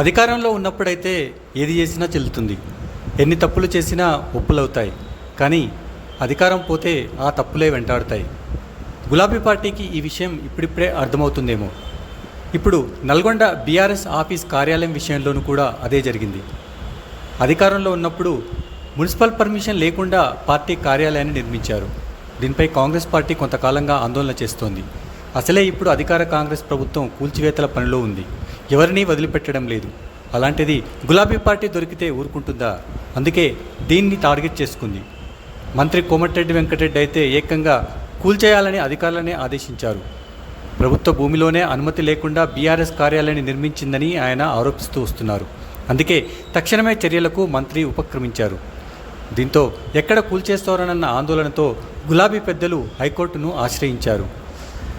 అధికారంలో ఉన్నప్పుడైతే ఏది చేసినా చెల్లుతుంది. ఎన్ని తప్పులు చేసినా ఒప్పులవుతాయి. కానీ అధికారం పోతే ఆ తప్పులే వెంటాడుతాయి. గులాబీ పార్టీకి ఈ విషయం ఇప్పుడిప్పుడే అర్థమవుతుందేమో. ఇప్పుడు నల్గొండ బీఆర్ఎస్ ఆఫీస్ కార్యాలయం విషయంలోనూ కూడా అదే జరిగింది. అధికారంలో ఉన్నప్పుడు మున్సిపల్ పర్మిషన్ లేకుండా పార్టీ కార్యాలయాన్ని నిర్మించారు. దీనిపై కాంగ్రెస్ పార్టీ కొంతకాలంగా ఆందోళన చేస్తోంది. అసలే ఇప్పుడు అధికార కాంగ్రెస్ ప్రభుత్వం కూల్చివేతల పనిలో ఉంది. ఎవరినీ వదిలిపెట్టడం లేదు. అలాంటిది గులాబీ పార్టీ దొరికితే ఊరుకుంటుందా? అందుకే దీన్ని టార్గెట్ చేసుకుంది. మంత్రి కోమటిరెడ్డి వెంకటరెడ్డి అయితే ఏకంగా కూల్చేయాలని అధికారులనే ఆదేశించారు. ప్రభుత్వ భూమిలోనే అనుమతి లేకుండా బీఆర్ఎస్ కార్యాలయాన్ని నిర్మించిందని ఆయన ఆరోపిస్తూ వస్తున్నారు. అందుకే తక్షణమే చర్యలకు మంత్రి ఉపక్రమించారు. దీంతో ఎక్కడ కూల్చేస్తారనన్న ఆందోళనతో గులాబీ పెద్దలు హైకోర్టును ఆశ్రయించారు.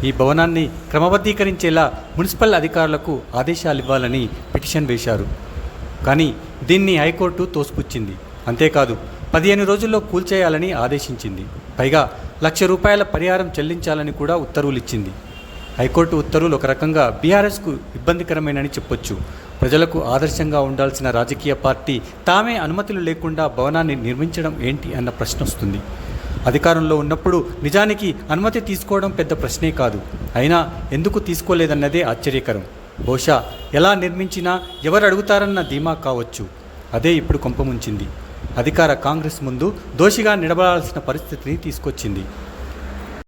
ఈ భవనాన్ని క్రమబద్ధీకరించేలా మున్సిపల్ అధికారులకు ఆదేశాలు ఇవ్వాలని పిటిషన్ వేశారు. కానీ దీన్ని హైకోర్టు తోసిపుచ్చింది. అంతేకాదు పదిహేను రోజుల్లో కూల్చేయాలని ఆదేశించింది. పైగా లక్ష రూపాయల పరిహారం చెల్లించాలని కూడా ఉత్తర్వులు ఇచ్చింది హైకోర్టు ఉత్తర్వులు ఒక రకంగా బీఆర్ఎస్కు ఇబ్బందికరమేనని చెప్పొచ్చు. ప్రజలకు ఆదర్శంగా ఉండాల్సిన రాజకీయ పార్టీ తామే అనుమతులు లేకుండా భవనాన్ని నిర్మించడం ఏంటి అన్న ప్రశ్న వస్తుంది అధికారంలో ఉన్నప్పుడు నిజానికి అనుమతి తీసుకోవడం పెద్ద ప్రశ్నే కాదు. అయినా ఎందుకు తీసుకోలేదన్నదే ఆశ్చర్యకరం. బహుశా ఎలా నిర్మించినా ఎవరు అడుగుతారన్న ధీమా కావచ్చు. అదే ఇప్పుడు కొంపముంచింది అధికార కాంగ్రెస్ ముందు దోషిగా నిలబడాల్సిన పరిస్థితిని తీసుకొచ్చింది.